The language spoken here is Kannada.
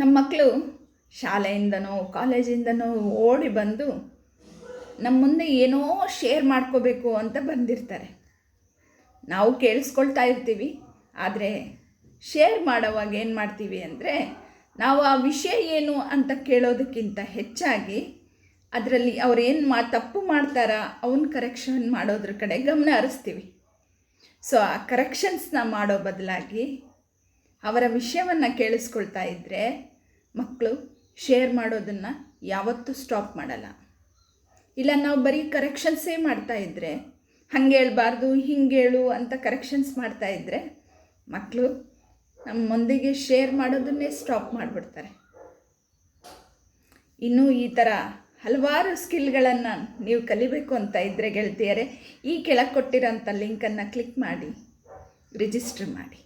ನಮ್ಮ ಮಕ್ಕಳು ಶಾಲೆಯಿಂದನೋ, ಕಾಲೇಜಿಂದನೋ ಓಡಿ ಬಂದು ನಮ್ಮ ಮುಂದೆ ಏನೋ ಶೇರ್ ಮಾಡ್ಕೋಬೇಕು ಅಂತ ಬಂದಿರ್ತಾರೆ. ನಾವು ಕೇಳಿಸ್ಕೊಳ್ತಾ ಇರ್ತೀವಿ, ಆದರೆ ಶೇರ್ ಮಾಡೋವಾಗ ಏನು ಮಾಡ್ತೀವಿ ಅಂದರೆ ನಾವು ಆ ವಿಷಯ ಏನು ಅಂತ ಕೇಳೋದಕ್ಕಿಂತ ಹೆಚ್ಚಾಗಿ ಅದರಲ್ಲಿ ಅವ್ರೇನು ಮಾ, ತಪ್ಪು ಮಾಡ್ತಾರಾ ಅವನ್ನ ಕರೆಕ್ಷನ್ ಮಾಡೋದ್ರ ಕಡೆ ಗಮನ ಹರಿಸ್ತೀವಿ. ಸೊ ಆ ಕರೆಕ್ಷನ್ಸ್ನ ಮಾಡೋ ಬದಲಾಗಿ ಅವರ ವಿಷಯವನ್ನು ಕೇಳಿಸ್ಕೊಳ್ತಾ ಇದ್ದರೆ ಮಕ್ಕಳು ಶೇರ್ ಮಾಡೋದನ್ನು ಯಾವತ್ತೂ ಸ್ಟಾಪ್ ಮಾಡಲ್ಲ. ಇಲ್ಲ, ನಾವು ಬರೀ ಕರೆಕ್ಷನ್ಸೇ ಮಾಡ್ತಾ ಇದ್ದರೆ ಹಂಗೆ ಹೇಳ್ಬಾರ್ದು, ಹಿಂಗೆ ಹೇಳು ಅಂತ ಕರೆಕ್ಷನ್ಸ್ ಮಾಡ್ತಾ ಇದ್ದರೆ ಮಕ್ಕಳು ನಮ್ಮ ಮುಂದಿಗೆ ಶೇರ್ ಮಾಡೋದನ್ನೇ ಸ್ಟಾಪ್ ಮಾಡಿಬಿಡ್ತಾರೆ. ಇನ್ನೂ ಈ ಥರ ಹಲವಾರು ಸ್ಕಿಲ್ಗಳನ್ನು ನೀವು ಕಲಿಬೇಕು ಅಂತ ಇದ್ದರೆ ಗೆಳತಿಯರೇ, ಈ ಕೆಳಗೆ ಕೊಟ್ಟಿರೋಂಥ ಲಿಂಕನ್ನು ಕ್ಲಿಕ್ ಮಾಡಿ ರಿಜಿಸ್ಟರ್ ಮಾಡಿ.